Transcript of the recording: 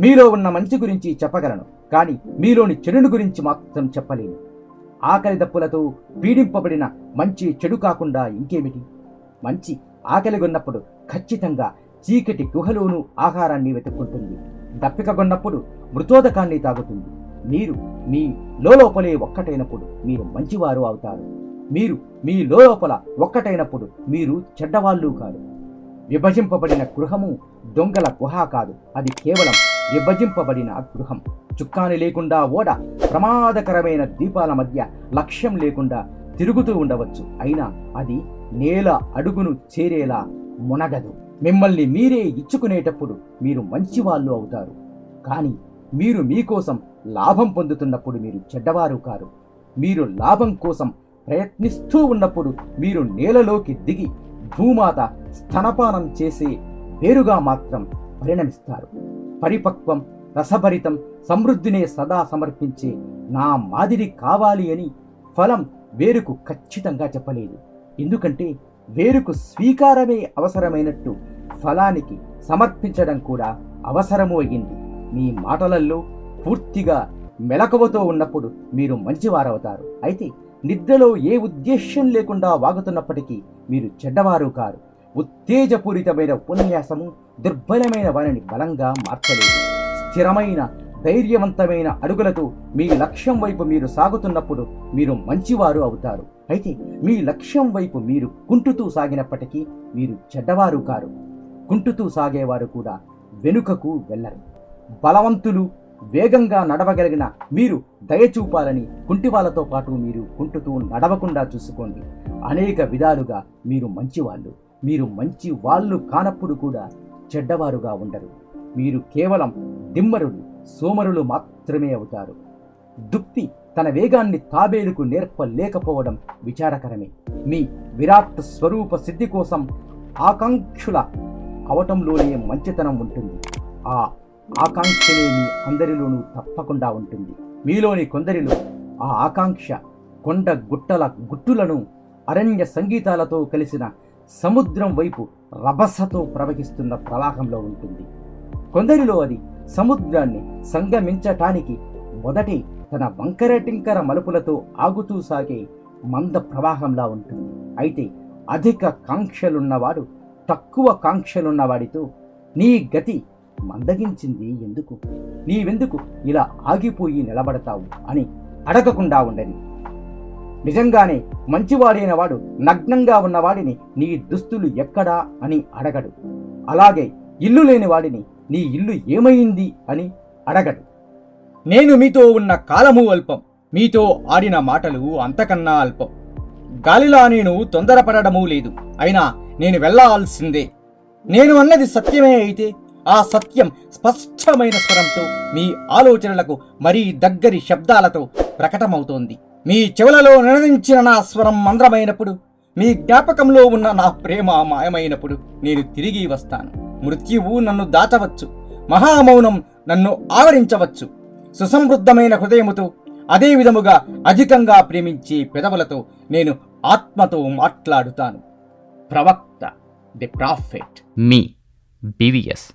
మీలో ఉన్న మంచి గురించి చెప్పగలను కానీ మీలోని చెడుని గురించి మాత్రం చెప్పలేను. ఆకలి దప్పులతో పీడింపబడిన మంచి చెడు కాకుండా ఇంకేమిటి? మంచి ఆకలిగొన్నప్పుడు ఖచ్చితంగా చీకటి గుహలోనూ ఆహారాన్ని వెతుక్కుంటుంది. దప్పికగొన్నప్పుడు మృతోదకాన్ని తాగుతుంది. మీరు మీ లోపలే ఒక్కటైనప్పుడు మీరు మంచివారు అవుతారు. మీరు మీ లోపల ఒక్కటైనప్పుడు మీరు చెడ్డవాళ్ళు కాదు. విభజింపబడిన గృహము దొంగల గుహ కాదు. అది కేవలం విభజింపబడిన గృహం చుక్కాని లేకుండా ఓడ ప్రమాదకరమైన దీపాల మధ్య లక్ష్యం లేకుండా తిరుగుతూ ఉండవచ్చు. అయినా అది నేల అడుగును చేరేలా మునగదు. మిమ్మల్ని మీరే ఇచ్చుకునేటప్పుడు మీరు మంచివాళ్ళు అవుతారు. కానీ మీరు మీకోసం లాభం పొందుతున్నప్పుడు మీరు చెడ్డవారు కారు. మీరు లాభం కోసం ప్రయత్నిస్తూ ఉన్నప్పుడు మీరు నేలలోకి దిగి భూమాత స్తనపానం చేసే వేరుగా మాత్రం పరిణమిస్తారు. పరిపక్వం రసభరితం సమృద్ధినే సదా సమర్పించే నా మాదిరి కావాలి అని ఫలం వేరుకు ఖచ్చితంగా చెప్పలేదు. ఎందుకంటే వేరుకు స్వీకారమే అవసరమైనట్టు ఫలానికి సమర్పించడం కూడా అవసరము అయ్యింది. మీ మాటలలో పూర్తిగా మెలకువతో ఉన్నప్పుడు మీరు మంచివారవుతారు. అయితే నిద్రలో ఏ ఉద్దేశ్యం లేకుండా వాగుతున్నప్పటికీ మీరు చెడ్డవారు కారు. ఉత్తేజపూరితమైన ఉపన్యాసము దుర్బలమైన వారిని బలంగా మార్చలేదు. స్థిరమైన ధైర్యవంతమైన అడుగులతో మీ లక్ష్యం వైపు మీరు సాగుతున్నప్పుడు మీరు మంచివారు అవుతారు. అయితే మీ లక్ష్యం వైపు మీరు కుంటుతూ సాగినప్పటికీ మీరు చెడ్డవారు కారు. కుంటుతూ సాగేవారు కూడా వెనుకకు వెళ్ళరు. బలవంతులు వేగంగా నడవగలిగిన మీరు దయచూపాలని కుంటివాళ్ళతో పాటు మీరు కుంటుతూ నడవకుండా చూసుకోండి. అనేక విధాలుగా మీరు మంచివాళ్ళు. మీరు మంచి వాళ్ళు కానప్పుడు కూడా చెడ్డవారుగా ఉండరు. మీరు కేవలం దిమ్మరులు సోమరులు మాత్రమే అవుతారు. దుక్తి తన వేగాన్ని తాబేలుకు నేర్పలేకపోవడం విచారకరమే. మీ విరాట్ స్వరూప సిద్ధి కోసం ఆకాంక్షుల అవటంలోనే మంచితనం ఉంటుంది. ఆ ఆకాంక్షనే మీ అందరిలోనూ తప్పకుండా ఉంటుంది. మీలోని కొందరిలో ఆ ఆకాంక్ష కొండ గుట్టల గుట్టులను అరణ్య సంగీతాలతో కలిసిన సముద్రం వైపు రభసతో ప్రవహిస్తున్న ప్రవాహంలో ఉంటుంది. కొందరిలో అది సముద్రాన్ని సంగమించటానికి మొదటి తన వంకర టింకర మలుపులతో ఆగుతూ సాగే మంద ప్రవాహంలా ఉంటుంది. అయితే అధిక కాంక్షలున్నవాడు తక్కువ కాంక్షలున్నవాడితో నీ గతి మందగించింది ఎందుకు? నీవెందుకు ఇలా ఆగిపోయి నిలబడతావు? అని అడగకుండా ఉండని నిజంగానే మంచివాడైన వాడు నగ్నంగా ఉన్నవాడిని నీ దుస్తులు ఎక్కడా అని అడగడు. అలాగే ఇల్లు లేని వాడిని నీ ఇల్లు ఏమైంది అని అడగడు. నేను మీతో ఉన్న కాలము అల్పం మీతో ఆడిన మాటలు అంతకన్నా అల్పం. గాలిలా నేను తొందరపడడమూ లేదు అయినా నేను వెళ్ళాల్సిందే. నేను అన్నది సత్యమే అయితే ఆ సత్యం స్పష్టమైన స్వరంతో మీ ఆలోచనలకు మరీ దగ్గరి శబ్దాలతో ప్రకటమవుతోంది. మీ చెవులలో నినదించిన నా స్వరం మంద్రమైనప్పుడు మీ జ్ఞాపకంలో ఉన్న నా ప్రేమ మాయమైనప్పుడు నేను తిరిగి వస్తాను. మృత్యువు నన్ను దాచవచ్చు. మహామౌనం నన్ను ఆవరించవచ్చు. సుసమృద్ధమైన హృదయముతో అదే విధముగా అధికంగా ప్రేమించే పెదవులతో నేను ఆత్మతో మాట్లాడుతాను. ప్రవక్త ది ప్రాఫెట్. Me BVS